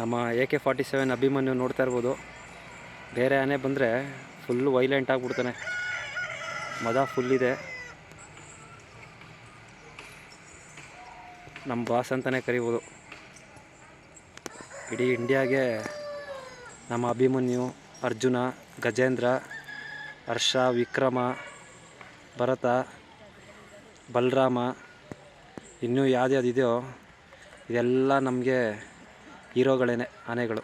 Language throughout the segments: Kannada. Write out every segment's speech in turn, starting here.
ನಮ್ಮ A K forty seven Abhimanyu ನೋಡ್ತಾ ಇರ್ಬೋದು. ಬೇರೆ ಆನೆ ಬಂದರೆ ಫುಲ್ಲು ವೈಲೆಂಟ್ ಆಗಿಬಿಡ್ತಾನೆ. ಮದ ಇದೆ. ನಮ್ಮ ಬಾಸ್ ಅಂತಲೇ ಕರಿಬೋದು. ಇಡೀ ಇಂಡಿಯಾಗೆ ನಮ್ಮ ಅಭಿಮನ್ಯು, ಅರ್ಜುನ, ಗಜೇಂದ್ರ, ಹರ್ಷ, ವಿಕ್ರಮ, ಭರತ, ಬಲರಾಮ, ಇನ್ನೂ ಯಾವ್ದು ಇದೆಯೋ, ಇದೆಲ್ಲ ನಮಗೆ ಹೀರೋಗಳೇನೆ ಆನೆಗಳು.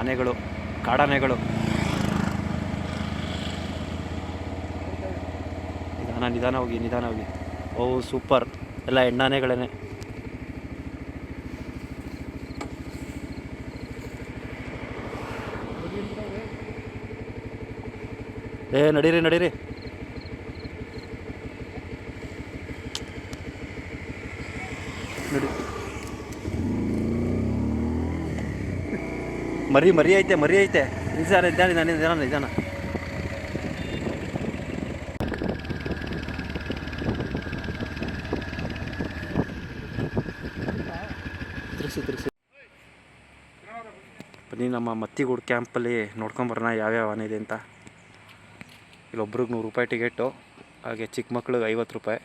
ಆನೆಗಳು ಕಾಡಾನೆಗಳು. ನಿಧಾನ ನಿಧಾನ ಹೋಗಿ ನಿಧಾನ ಹೋಗಿ. ಓ ಸೂಪರ್. ಎಲ್ಲ ಹೆಣ್ಣಾನೆಗಳೇ ಏ ನಡೀರಿ ನಡೀರಿ. ಮರಿ ಮರಿ ಐತೆ ಮರಿ ಐತೆ. ನಿಧಾನ ಇದ್ದಾನೆ ನಾನು ನಿಧಾನ ನಿಧಾನ. ಬನ್ನಿ, ನಮ್ಮ ಮತ್ತಿಗೂಡು ಕ್ಯಾಂಪಲ್ಲಿ ನೋಡ್ಕೊಂಬರೋಣ ಯಾವ್ಯಾವ ಆನೆ ಇದೆ ಅಂತ. ಇಲ್ಲೊಬ್ರಿಗೆ ನೂರು ರೂಪಾಯಿ ಟಿಕೆಟು, ಹಾಗೆ ಚಿಕ್ಕ ಮಕ್ಳಿಗೆ ಐವತ್ತು ರೂಪಾಯಿ.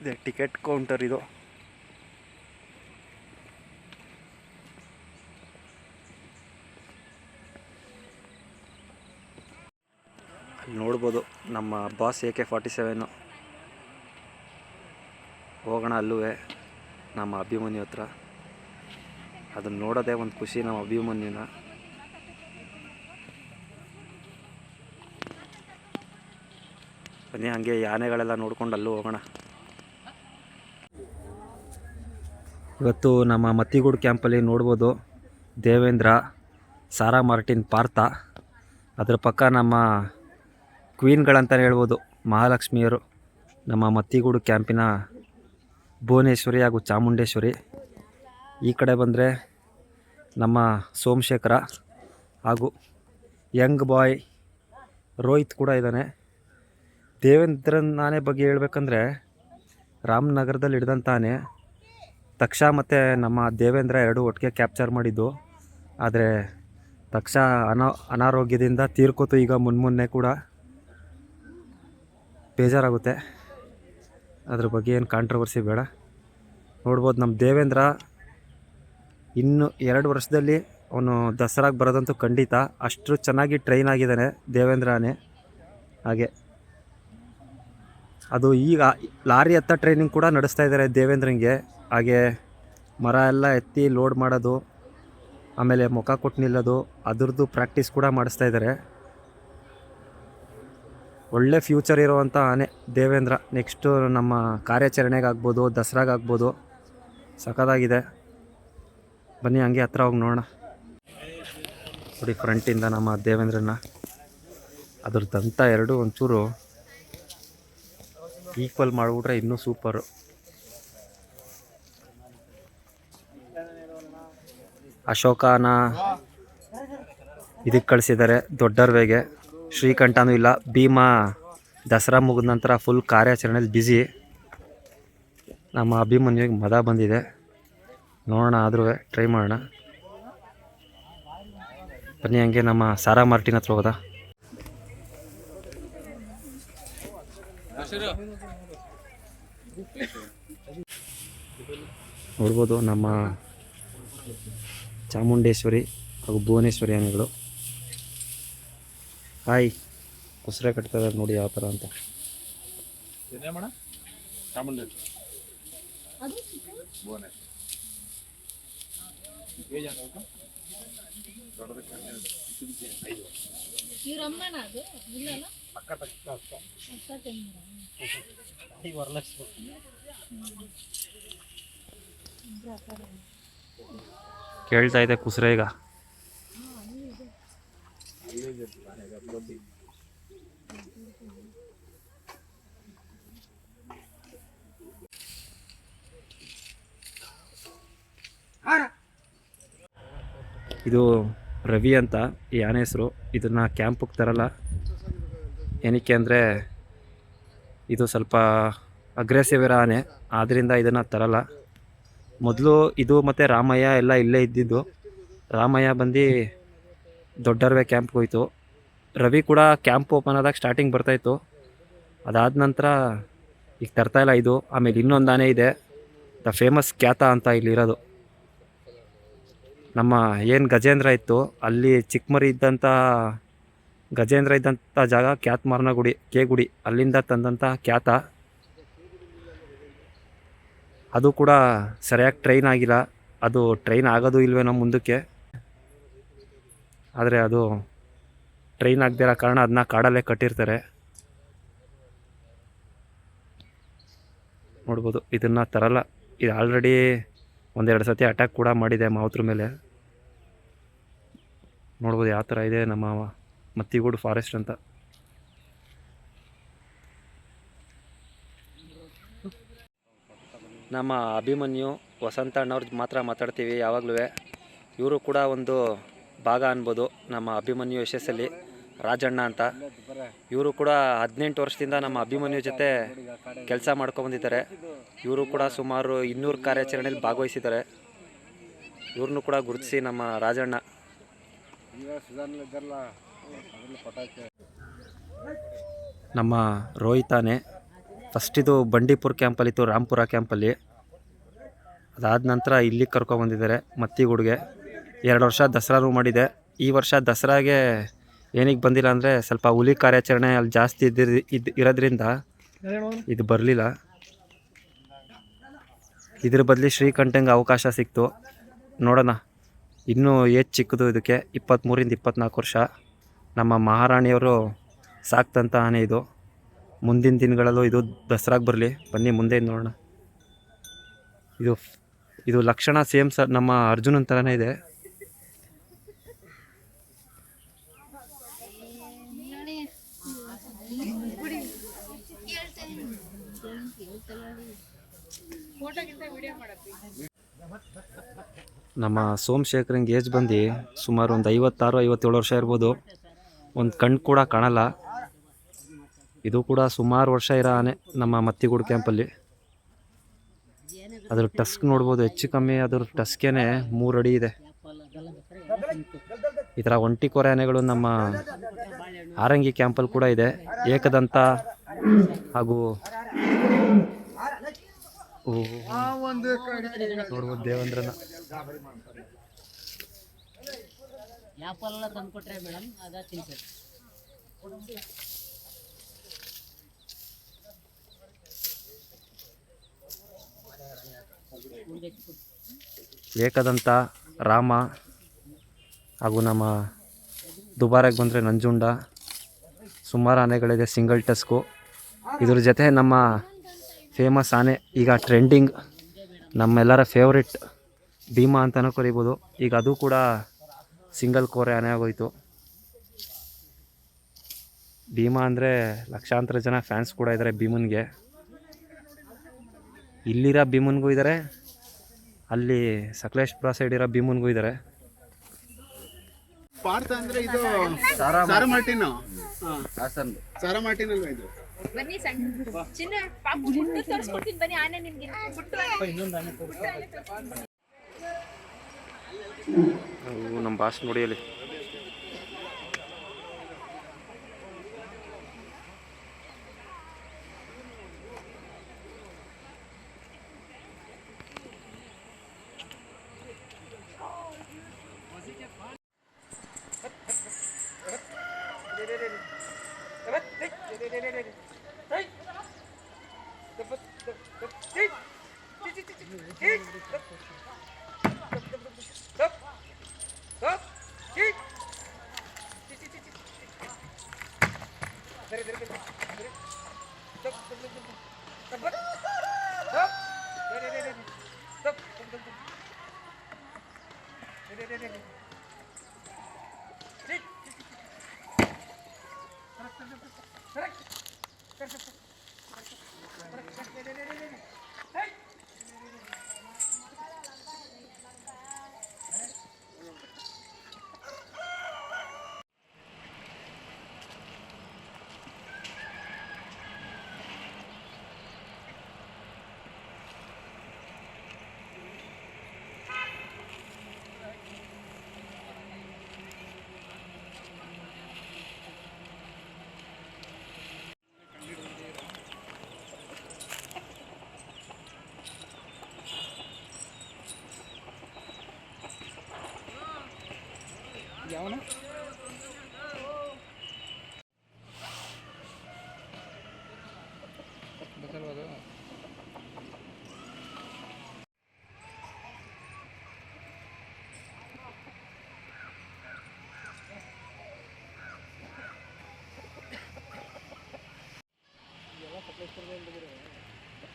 ಇದೆ ಟಿಕೆಟ್ ಕೌಂಟರ್ ಇದು. ನೋಡ್ಬೋದು. ನಮ್ಮ ಬಾಸ್ ಎ ಕೆ ಫಾರ್ಟಿ ಸೆವೆನ್ನು ಹೋಗೋಣ ಅಲ್ಲೂ ನಮ್ಮ ಅಭಿಮನ್ಯು ಹತ್ರ. ಅದನ್ನು ನೋಡೋದೇ ಒಂದು ಖುಷಿ ನಮ್ಮ ಅಭಿಮನ್ಯುನ. ಬನ್ನಿ, ಹಂಗೆ ಯಾನೆಗಳೆಲ್ಲ ನೋಡ್ಕೊಂಡು ಅಲ್ಲೂ ಹೋಗೋಣ. ಇವತ್ತು ನಮ್ಮ ಮತ್ತಿಗೂಡು ಕ್ಯಾಂಪಲ್ಲಿ ನೋಡ್ಬೋದು ದೇವೇಂದ್ರ, ಸಾರಾ ಮಾರ್ಟಿನ್, ಪಾರ್ಥ. ಅದ್ರ ಪಕ್ಕ ನಮ್ಮ ಕ್ವೀನ್ಗಳಂತಲೇ ಹೇಳ್ಬೋದು. ಮಹಾಲಕ್ಷ್ಮಿಯರು, ನಮ್ಮ ಮತ್ತಿಗೂಡು ಕ್ಯಾಂಪಿನ ಭುವನೇಶ್ವರಿ ಹಾಗೂ ಚಾಮುಂಡೇಶ್ವರಿ. ಈ ಕಡೆ ಬಂದರೆ ನಮ್ಮ ಸೋಮಶೇಖರ ಹಾಗೂ ಯಂಗ್ ಬಾಯ್ ರೋಹಿತ್ ಕೂಡ ಇದ್ದಾನೆ. ದೇವೇಂದ್ರನ್ ನಾನೇ ಬಗ್ಗೆ ಹೇಳಬೇಕಂದ್ರೆ ರಾಮನಗರದಲ್ಲಿ ಹಿಡ್ದಂತಾನೆ. ತಕ್ಷ ಮತ್ತು ನಮ್ಮ ದೇವೇಂದ್ರ ಎರಡು ಒಟ್ಟಿಗೆ ಕ್ಯಾಪ್ಚರ್ ಮಾಡಿದ್ದು. ಆದರೆ ತಕ್ಷ ಅನಾ, ಅನಾರೋಗ್ಯದಿಂದ ತೀರ್ಕೋತು ಈಗ ಮುನ್ಮೊನ್ನೆ ಕೂಡ. ಬೇಜಾರಾಗುತ್ತೆ. ಅದ್ರ ಬಗ್ಗೆ ಏನು ಕಾಂಟ್ರವರ್ಸಿ ಬೇಡ. ನೋಡ್ಬೋದು ನಮ್ಮ ದೇವೇಂದ್ರ ಇನ್ನು ಎರಡು ವರ್ಷದಲ್ಲಿ ಅವನು ದಸರಾಗೆ ಬರೋದಂತೂ ಖಂಡಿತ. ಅಷ್ಟು ಚೆನ್ನಾಗಿ ಟ್ರೈನ್ ಆಗಿದ್ದಾನೆ ದೇವೇಂದ್ರನೇ. ಹಾಗೆ. ಅದು ಈಗ ಲಾರಿ ಎತ್ತ ಟ್ರೈನಿಂಗ್ ಕೂಡ ನಡೆಸ್ತಾ ಇದ್ದಾರೆ ದೇವೇಂದ್ರಂಗೆ ಹಾಗೆ ಮರ ಎಲ್ಲ ಎತ್ತಿ ಲೋಡ್ ಮಾಡೋದು, ಆಮೇಲೆ ಮುಖ ಕೊಟ್ಟು ನಿಲ್ಲೋದು, ಅದ್ರದ್ದು ಪ್ರಾಕ್ಟೀಸ್ ಕೂಡ ಮಾಡಿಸ್ತಾ ಇದ್ದಾರೆ ಒಳ್ಳೆ ಫ್ಯೂಚರ್ ಇರುವಂಥ ಆನೆ. ದೇವೇಂದ್ರ ನೆಕ್ಸ್ಟು ನಮ್ಮ ಕಾರ್ಯಾಚರಣೆಗಾಗ್ಬೋದು, ದಸರಾಗಾಗ್ಬೋದು, ಸಖತ್ತಾಗಿದೆ. ಬನ್ನಿ, ಹಂಗೆ ಹತ್ರ ಹೋಗಿ ನೋಡೋಣ. ನೋಡಿ ಫ್ರಂಟಿಂದ ನಮ್ಮ ದೇವೇಂದ್ರನ ಅದ್ರ ದಂತ ಎರಡು ಒಂಚೂರು ಈಕ್ವಲ್ ಮಾಡಿಬಿಟ್ರೆ ಇನ್ನೂ ಸೂಪರು ಅಶೋಕನ ಇದಕ್ಕೆ ಕಳಿಸಿದ್ದಾರೆ ದೊಡ್ಡರ್ವೆಗೆ. ಶ್ರೀಕಂಠನೂ ಇಲ್ಲ. ಭೀಮಾ ದಸರಾ ಮುಗಿದ ನಂತರ ಫುಲ್ ಕಾರ್ಯಾಚರಣೆಯಲ್ಲಿ ಬ್ಯುಸಿ ನಮ್ಮ ಅಭಿಮನ್ಯುವಿಗೆ ಮದ ಬಂದಿದೆ. ನೋಡೋಣ, ಆದ್ರೂ ಟ್ರೈ ಮಾಡೋಣ. ಬನ್ನಿ, ಹಂಗೆ ನಮ್ಮ ಸಾರಾ ಮಾರ್ಟಿನ ಹತ್ರ ಹೋಗೋದಾ? ನೋಡ್ಬೋದು, ನಮ್ಮ ಚಾಮುಂಡೇಶ್ವರಿ ಹಾಗೂ ಭುವನೇಶ್ವರಿ ಆನೆಗಳು ಹಾಯ್ ಉಸಿರೇ ಕಟ್ತಾರೆ ನೋಡಿ ಯಾವ ಥರ ಅಂತ ಕೇಳ್ತಾ ಇದೆ ಕುಸ್ರೆ ಈಗ. ಇದು ರವಿ ಅಂತ ಈ ಆನೆ ಹೆಸರು. ಇದನ್ನು ಕ್ಯಾಂಪಿಗೆ ತರಲ್ಲ. ಏನಕ್ಕೆ ಅಂದರೆ ಇದು ಸ್ವಲ್ಪ ಅಗ್ರೆಸಿವ್ ಇರೋ ಆನೆ. ಆದ್ದರಿಂದ ಇದನ್ನು ತರಲ್ಲ. ಮೊದಲು ಇದು ಮತ್ತು ರಾಮಯ್ಯ ಎಲ್ಲ ಇಲ್ಲೇ ಇದ್ದಿದ್ದು. ರಾಮಯ್ಯ ಬಂದು ದೊಡ್ಡರ್ವೆ ಕ್ಯಾಂಪ್ಗೆ ಹೋಯಿತು. ರವಿ ಕೂಡ ಕ್ಯಾಂಪ್ ಓಪನ್ ಆದಾಗ ಸ್ಟಾರ್ಟಿಂಗ್ ಬರ್ತಾಯಿತ್ತು ಅದಾದ ನಂತರ ಈಗ ತರ್ತಾ ಇಲ್ಲ ಇದು. ಆಮೇಲೆ ಇನ್ನೊಂದು ಆನೆ ಇದೆ. ದ ಫೇಮಸ್ ಖ್ಯಾತ ಅಂತ ಇಲ್ಲಿರೋದು ನಮ್ಮ ಏನು ಗಜೇಂದ್ರ ಇತ್ತು, ಅಲ್ಲಿ ಚಿಕ್ಕಮರಿ ಇದ್ದಂಥ ಗಜೇಂದ್ರ ಇದ್ದಂಥ ಜಾಗ ಖ್ಯಾತಮಾರ್ನ ಗುಡಿ ಕೆ ಗುಡಿ ಅಲ್ಲಿಂದ ತಂದಂಥ ಖ್ಯಾತ ಅದು ಕೂಡ ಸರಿಯಾಗಿ ಟ್ರೈನ್ ಆಗಿಲ್ಲ. ಅದು ಟ್ರೈನ್ ಆಗೋದು ಇಲ್ವೇನೋ ಮುಂದಕ್ಕೆ. ಆದರೆ ಅದು ಟ್ರೈನ್ ಆಗದಿರೋ ಕಾರಣ ಅದನ್ನ ಕಾಡಲ್ಲೇ ಕಟ್ಟಿರ್ತಾರೆ. ನೋಡ್ಬೋದು, ಇದನ್ನು ತರಲ್ಲ. ಇದು ಆಲ್ರೆಡಿ ಒಂದೆರಡು ಸತಿ ಅಟ್ಯಾಕ್ ಕೂಡ ಮಾಡಿದೆ ಮಾವತ್ರ ಮೇಲೆ. ನೋಡ್ಬೋದು ಯಾವ ಥರ ಇದೆ ನಮ್ಮ ಮತ್ತಿಗೂಡು ಫಾರೆಸ್ಟ್ ಅಂತ. ನಮ್ಮ ಅಭಿಮನ್ಯು ವಸಂತ ಅಣ್ಣವ್ರದ್ದು ಮಾತ್ರ ಮಾತಾಡ್ತೀವಿ ಯಾವಾಗಲೂ ಇವರು ಕೂಡ ಒಂದು ಭಾಗ ಅನ್ಬೋದು. ನಮ್ಮ ಅಭಿಮನ್ಯು ಯಶಸ್ಸಲ್ಲಿ ರಾಜಣ್ಣ ಅಂತ. ಇವರು ಕೂಡ ಹದಿನೆಂಟು ವರ್ಷದಿಂದ ನಮ್ಮ ಅಭಿಮನ್ಯು ಜೊತೆ ಕೆಲಸ ಮಾಡ್ಕೊಂಬಂದಿದ್ದಾರೆ. ಇವರು ಕೂಡ ಸುಮಾರು ಇನ್ನೂರು ಕಾರ್ಯಾಚರಣೆಯಲ್ಲಿ ಭಾಗವಹಿಸಿದ್ದಾರೆ. ಇವ್ರನ್ನೂ ಕೂಡ ಗುರುತಿಸಿ ನಮ್ಮ ರಾಜಣ್ಣ. ನಮ್ಮ ರೋಹಿತಾನೆ. ಫಸ್ಟ್ ಇದು ಬಂಡೀಪುರ ಕ್ಯಾಂಪಲ್ಲಿತ್ತು, ರಾಮ್ಪುರ ಕ್ಯಾಂಪಲ್ಲಿ. ಅದಾದ ನಂತರ ಇಲ್ಲಿಗೆ ಮತ್ತಿ ಮತ್ತಿಗೂಡಿಗೆ. ಎರಡು ವರ್ಷ ದಸರಾನು ಮಾಡಿದೆ. ಈ ವರ್ಷ ದಸರಾಗೆ ಏನಕ್ಕೆ ಬಂದಿಲ್ಲ ಅಂದರೆ ಸ್ವಲ್ಪ ಹುಲಿ ಕಾರ್ಯಾಚರಣೆ ಅಲ್ಲಿ ಜಾಸ್ತಿ ಇದ್ದಿರ್, ಇದು, ಇರೋದ್ರಿಂದ ಇದು ಬರಲಿಲ್ಲ. ಇದ್ರ ಬದಲಿ ಶ್ರೀಕಂಠಂಗೆ ಅವಕಾಶ ಸಿಕ್ತು. ನೋಡೋಣ. ಇನ್ನೂ ಏಜ್ ಚಿಕ್ಕದು ಇದಕ್ಕೆ. ಇಪ್ಪತ್ತ್ಮೂರಿಂದ ಇಪ್ಪತ್ತ್ನಾಲ್ಕು ವರ್ಷ. ನಮ್ಮ ಮಹಾರಾಣಿಯವರು ಸಾಕ್ತಂತ ಆನೆ ಇದು. ಮುಂದಿನ ದಿನಗಳಲ್ಲೂ ಇದು ದಸರಾಗೆ ಬರಲಿ. ಬನ್ನಿ ಮುಂದೆ ನೋಡೋಣ. ಇದು ಇದು ಲಕ್ಷಣ ಸೇಮ್ ಸರ್ ನಮ್ಮ ಅರ್ಜುನನ ಥರನೇ ಇದೆ. ನಮ್ಮ ಸೋಮಶೇಖರಂಗೆ ಏಜ್ ಬಂದು ಸುಮಾರು ಒಂದು ಐವತ್ತಾರು, ಐವತ್ತೇಳು ವರ್ಷ ಇರ್ಬೋದು. ಒಂದು ಕಣ್ಣು ಕೂಡ ಕಾಣಲ್ಲ. ಇದು ಕೂಡ ಸುಮಾರು ವರ್ಷ ಇರೋ ಆನೆ ನಮ್ಮ ಮತ್ತಿಗೂಡು ಕ್ಯಾಂಪಲ್ಲಿ. ಅದ್ರ ಟಸ್ಕ್ ನೋಡ್ಬೋದು, ಹೆಚ್ಚು ಕಮ್ಮಿ ಅದ್ರ ಟಸ್ಕೇನೆ ಮೂರು ಅಡಿ ಇದೆ. ಈ ಥರ ಒಂಟಿ ಕೊರೆ ಆನೆಗಳು ನಮ್ಮ ಆರಂಗಿ ಕ್ಯಾಂಪಲ್ಲಿ ಕೂಡ ಇದೆ. ಏಕದಂತ ಹಾಗೂ ನೋಡ್ಬೋದು ದೇವೇಂದ್ರನ. ಆ್ಯಪಲ್ ಎಲ್ಲ ತಂದು ಕೊಟ್ರೆ ಮೇಡಮ್ ಅದ ತಿನ್ಸೋದು ಏಕದಂತ ರಾಮ ಹಾಗೂ ನಮ್ಮ ದುಬಾರಾಗಿ ಬಂದರೆ ನಂಜುಂಡ ಸುಮಾರು ಆನೆಗಳಿದೆ ಸಿಂಗಲ್ ಟಸ್ಕು ಇದ್ರ ಜೊತೆ ನಮ್ಮ ಫೇಮಸ್ ಆನೆ. ಈಗ ಟ್ರೆಂಡಿಂಗ್ ನಮ್ಮೆಲ್ಲರ ಫೇವ್ರೆಟ್ ಭೀಮಾ ಅಂತಲೂ ಕರಿಬೋದು. ಈಗ ಅದು ಕೂಡ ಸಿಂಗಲ್ ಕೋರೆ ಆನೆ ಆಗೋಯಿತು. ಭೀಮಾ ಅಂದರೆ ಲಕ್ಷಾಂತರ ಜನ ಫ್ಯಾನ್ಸ್ ಕೂಡ ಇದ್ದಾರೆ ಭೀಮನ್ಗೆ. ಇಲ್ಲಿರೋ ಭೀಮನ್ಗೂ ಇದ್ದಾರೆ ಅಲ್ಲಿ ಸಕಲೇಶ್ಪುರ ಸೈಡ್ ಇರೋ ಭೀಮನ್ಗೂ ಇದ್ದಾರೆ ಪಾರ್ಥ ಅಂದ್ರೆ ಇದು ಸಾರಾ ಮಾರ್ಟಿನ್. ಸಾರಾ ಮಾರ್ಟಿನ್ ಅಲ್ವಾ ಇದು? ಬನ್ನಿ ಸಣ್ಣ. ಚಿನ್ನ ಪಾಪ ಪುಟ್ಟು ತೋರಿಸ್ಕೊಡ್ತೀನಿ ಬನ್ನಿ ಆನೆ ನಿಮ್ಗೆ. ಇನ್ನೊಂದು ಆನೆ. ಅವು ನಮ್ಮ ಭಾಷೆ ನೋಡಿ ಅಲ್ಲಿ.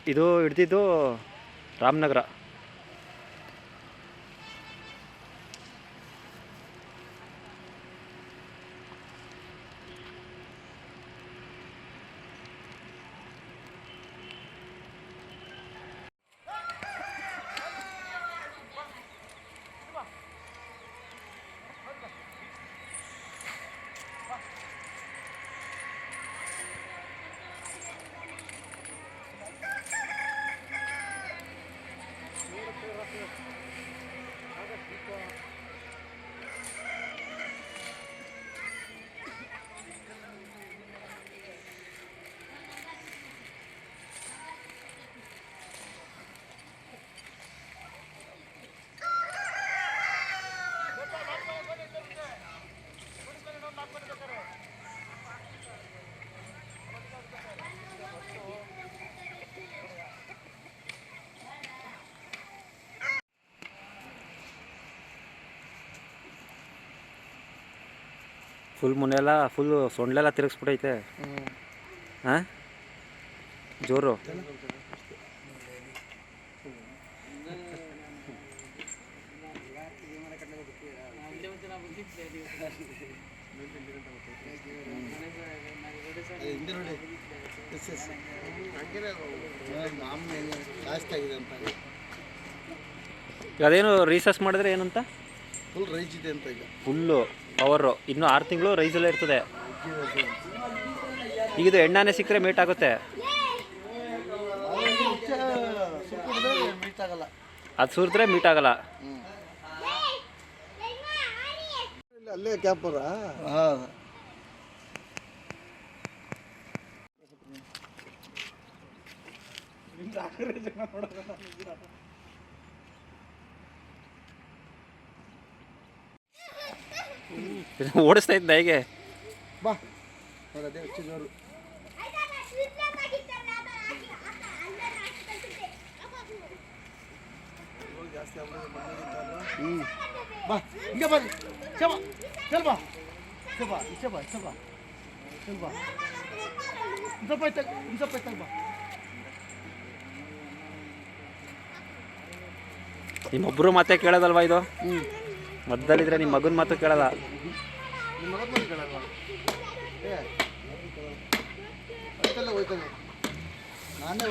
ಇದು ಹಿಡ್ದಿದ್ದು ರಾಮನಗರ. ಫುಲ್ ಮುನೆಲ್ಲ ಫುಲ್ ಸೊಂಡ್ಲೆಲ್ಲ ತಿರುಗಿಸ್ಬಿಟ್ಟೈತೆ ಹಾಂ ಜೋರು ಜಾಸ್ತಿ ಆಗಿದೆ ಅಂತ ಈಗ ಅದೇನು ರೀಸರ್ಚ್ ಮಾಡಿದ್ರೆ ಏನಂತ? ಫುಲ್ ರೈಜ್ ಇದೆ ಅಂತ ಈಗ. Full power. ಇನ್ನೂ ಆರು ತಿಂಗಳು ರೈಸಲ್ಲೇ ಇರ್ತದೆ. ಈಗ ಇದು ಎಣ್ಣಾನೆ ಸಿಕ್ಕರೆ ಮೀಟ್ ಆಗುತ್ತೆ. ಮೀಟ್ ಆಗಲ್ಲ ಅದು ಸುರಿದ್ರೆ ಮೀಟ್ ಆಗಲ್ಲ. ಅಲ್ಲೇ ಕ್ಯಾಪರ? ಓಡಿಸ್ತಾ ಇದ್ದ ಹೇಗೆ? ಬಾ. ಅದೇ ಹೆಚ್ಚು ಜೋರು ಬಾ ಹಿಂಗೆ ಸ್ವಲ್ಪ ಸ್ವಲ್ಪ ನಿಮ್ಮೊಬ್ಬರು ಮಾತೇ ಕೇಳೋದಲ್ವಾ ಇದು? ಹ್ಞೂ ಮದ್ದಲ್ಲಿದ್ರೆ ನಿಮ್ಮ ಮಗನ ಮಾತು ಕೇಳಲ್ಲ. ನಾನೇ